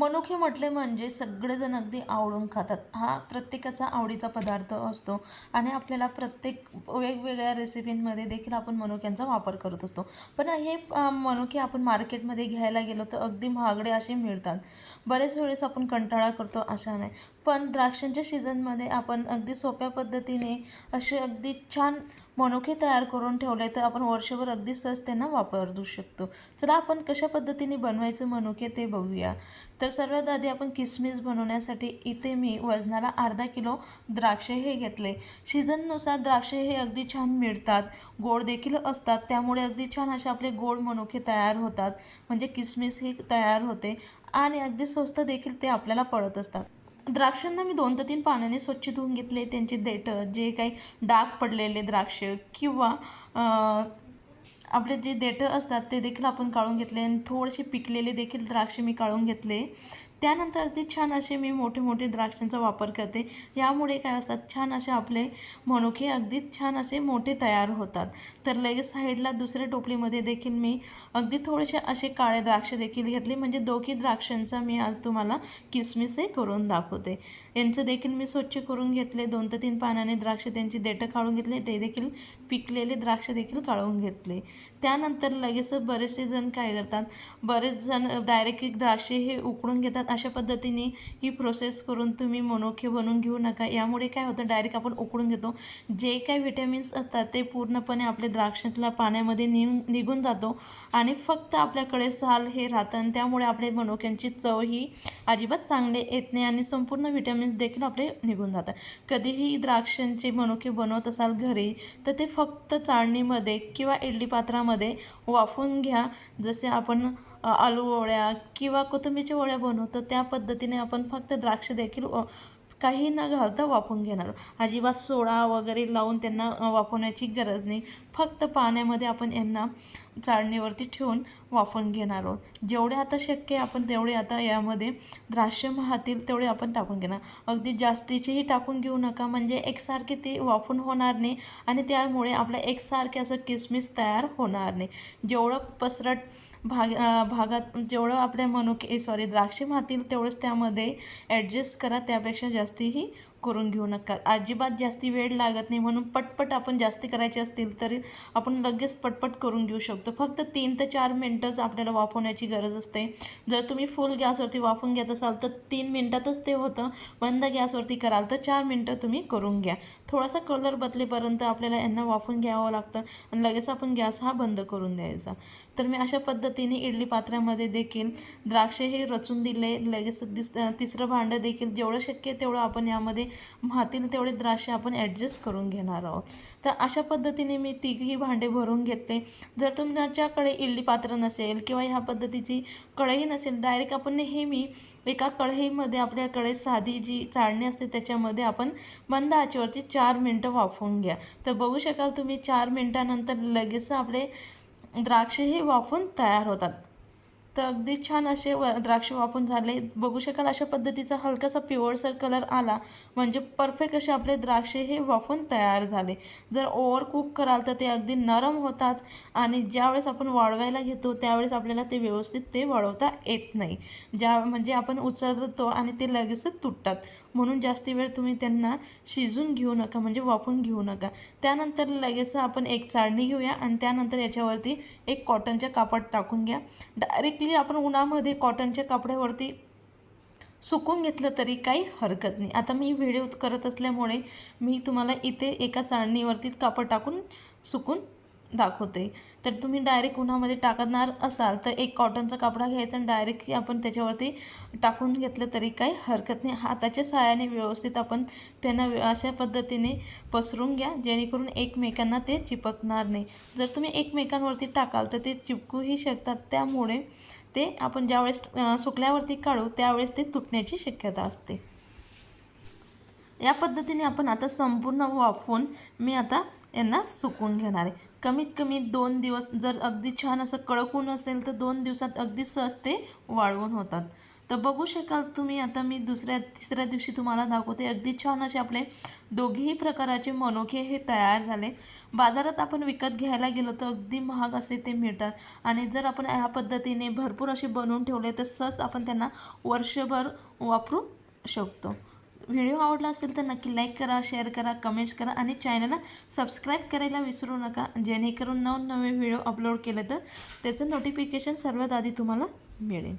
मनुखी म्हटले म्हणजे सगळेजण अगदी आवडून खातात. हा प्रत्येकाचा आवडीचा पदार्थ असतो आणि आपल्याला प्रत्येक वेगवेगळ्या रेसिपींमध्ये देखील आपण मनुक्यांचा वापर करत असतो. पण हे मनुखी मनुके आपण मार्केटमध्ये घ्यायला गेलो तर अगदी महागडे असे मिळतात. बरेच वेळेस आपण कंटाळा करतो अशा नाही. पण द्राक्षांच्या सीझनमध्ये आपण अगदी सोप्या पद्धतीने असे अगदी छान मनुके तयार करून ठेवले तर आपण वर्षभर अगदी सहज त्यांना वापरू शकतो. चला आपण कशा पद्धतीने बनवायचं मनुके ते बघूया. तर सर्वात आधी आपण किसमिस बनवण्यासाठी इथे मी वजनाला अर्धा किलो द्राक्षे हे घेतले. सीझननुसार द्राक्षे हे अगदी छान मिळतात. गोड देखील असतात त्यामुळे अगदी छान असे आपले गोड मनुके तयार होतात. म्हणजे किसमिस ही तयार होते आणि अगदी स्वस्त देखील ते आपल्याला पडत असतात. द्राक्षांना मी दोन ते तीन पाण्याने स्वच्छ धुवून घेतले. त्यांचे देठं जे काही डाग पडलेले द्राक्ष किंवा आपले जे देठं असतात ते देखील आपण काढून घेतले. आणि थोडेसे पिकलेले देखील द्राक्ष मी काढून घेतले. त्यानंतर अगदी छान असे मी मोठे मोठे द्राक्षांचा वापर करते. यामुळे काय असतात छान असे आपले मनुके अगदी छान असे मोठे तयार होतात. तर लगेच साईडला दुसऱ्या टोपलीमध्ये देखील मी अगदी थोडेसे असे काळे द्राक्ष देखील घेतले. म्हणजे दोघी द्राक्षांचा मी आज तुम्हाला किसमिसही करून दाखवते. यांचं देखील मी स्वच्छ करून घेतले. दोन ते तीन पानाने द्राक्ष त्यांची देठं काढून घेतले. ते देखील पिकलेले द्राक्ष देखील काढून घेतले. त्यानंतर लगेच बरेचसे जण काय करतात? बरेच जण डायरेक्ट द्राक्षे हे उकडून घेतात. अशा पद्धतीने ही प्रोसेस करून तुम्ही मोनोखे बनवून घेऊ नका. यामुळे काय होतं? डायरेक्ट आपण उकडून घेतो. जे काही विटॅमिन्स असतात ते पूर्णपणे आपले द्राक्षातल्या पाण्यामध्ये निघून निघून जातो आणि फक्त आपल्याकडे साल हे राहतं आणि त्यामुळे आपले मनोक्यांची चव ही अजिबात चांगले येत नाही आणि संपूर्ण विटॅमिन्स देखील आपले निघून जातात. कधीही द्राक्षांचे मनुके बनवत असाल घरी तर ते फक्त चाळणीमध्ये किंवा इडली पात्रामध्ये वाफवून घ्या. जसे आपण आलू ओळ्या किंवा कोथिंबीरच्या ओळ्या बनवतो त्या पद्धतीने आपण फक्त द्राक्ष देखील काही न घालता वाफून घेणार अजिबात सोडा वगैरे लावून त्यांना वाफवण्याची गरज नाही. फक्त पाण्यामध्ये आपण यांना चाळणीवरती ठेवून वाफून घेणार आहोत. जेवढे आता शक्य आहे आपण तेवढे आता यामध्ये द्राक्ष महातील तेवढे आपण टाकून घेणार. अगदी जास्तीचेही टाकून घेऊ नका. म्हणजे एकसारखे ते वाफून होणार नाही आणि त्यामुळे आपल्या एकसारखे असं किसमिस तयार होणार नाही. जेवढं पसरट भाग भागात जेवढं आपल्या मनुके सॉरी द्राक्षे मातील तेवढंच त्यामध्ये ॲडजस्ट करा. त्यापेक्षा जास्तीही करून घेऊ नका. अजिबात जास्ती वेळ लागत नाही म्हणून पटपट आपण जास्ती करायचे असतील तरी आपण लगेच पटपट करून घेऊ शकतो. फक्त तीन ते चार मिनटंच आपल्याला वाफवण्याची गरज असते. जर तुम्ही फुल गॅसवरती वाफवून घेत असाल तर तीन मिनटातच ते होतं. बंद गॅसवरती कराल तर चार मिनटं तुम्ही करून घ्या. थोडासा कलर बदलेपर्यंत आपल्याला यांना वाफून घ्यावं लागतं आणि लगेच आपण गॅस हा बंद करून द्यायचा. तर मी अशा पद्धतीने इडली पात्रामध्ये देखील द्राक्षे हे रचून दिले. लगेच दिस तिसरं भांडं देखील जेवढं शक्य तेवढं आपण यामध्ये मातील तेवढे द्राक्षे आपण ॲडजस्ट करून घेणार आहोत. तर अशा पद्धतीने मी तिघही भांडे भरून घेतले जर तुमच्याकडे इडली पात्र नसेल किंवा ह्या पद्धतीची कढई नसेल डायरेक्ट आपण नेहमी एका कढईमध्ये आपल्याकडे साधी जी चाळणी असते त्याच्यामध्ये आपण मंद आचेवरती चार मिनटं वाफवून घ्या. तर बघू शकाल तुम्ही चार मिनटानंतर लगेच आपले द्राक्षे हे वाफून तयार होतात. तर अगदी छान असे व द्राक्ष वाफून झाले. बघू शकाल अशा पद्धतीचा हलकासा पिवळसर कलर आला. म्हणजे परफेक्ट असे आपले द्राक्षे हे वाफून तयार झाले. जर ओव्हर कुक कराल तर ते अगदी नरम होतात आणि ज्यावेळेस आपण वाळवायला घेतो त्यावेळेस आपल्याला ते व्यवस्थित ते वाळवता येत नाही. ज्या म्हणजे आपण उचलतो आणि ते लगेचच तुटतात. म्हणून जास्ती वेळ तुम्ही त्यांना शिजून घेऊ नका म्हणजे वाफून घेऊ नका. त्यानंतर लगेच आपण एक चाळणी घेऊया आणि त्यानंतर याच्यावरती एक कॉटनच्या कापड टाकून घ्या. डायरेक्टली आपण उन्हामध्ये कॉटनच्या कपड्यावरती सुकून घेतलं तरी काही हरकत नाही. आता मी व्हिडिओ करत असल्यामुळे मी तुम्हाला इथे एका चाळणीवरती कापड टाकून सुकून दाखवते. तर तुम्ही डायरेक्ट उन्हामध्ये टाकणार असाल तर एक कॉटनचा कपडा घ्यायचा आणि डायरेक्टली आपण त्याच्यावरती टाकून घेतलं तरी काही हरकत नाही. हाताच्या सहाय्याने व्यवस्थित आपण त्यांना अशा पद्धतीने पसरून घ्या जेणेकरून एकमेकांना ते चिपकणार नाही. जर तुम्ही एकमेकांवरती टाकाल तर ते चिपकूही शकतात. त्यामुळे ते आपण ज्यावेळेस सुकल्यावरती काढू त्यावेळेस ते तुटण्याची शक्यता असते. या पद्धतीने आपण आता संपूर्ण वाफवून मी आता यांना सुकून घेणार आहे. कमीत कमी दोन दिवस जर अगदी छान असं कडकून असेल तर दोन दिवसात अगदी सहज ते वाळवून होतात. तर बघू शकाल तुम्ही आता मी दुसऱ्या तिसऱ्या दिवशी तुम्हाला दाखवते अगदी छान असे आपले दोघेही प्रकाराचे मनोखे हे तयार झाले. बाजारात आपण विकत घ्यायला गेलो तर अगदी महाग असे ते मिळतात. आणि जर आपण ह्या पद्धतीने भरपूर असे बनवून ठेवले तर सहज आपण त्यांना वर्षभर वापरू शकतो. व्हिडिओ आवडला असेल तर नक्की लाईक करा शेअर करा कमेंट्स करा आणि चॅनलला सबस्क्राईब करायला विसरू नका. जेणेकरून नवनवे व्हिडिओ अपलोड केले तर त्याचं नोटिफिकेशन सर्वात आधी तुम्हाला मिळेल.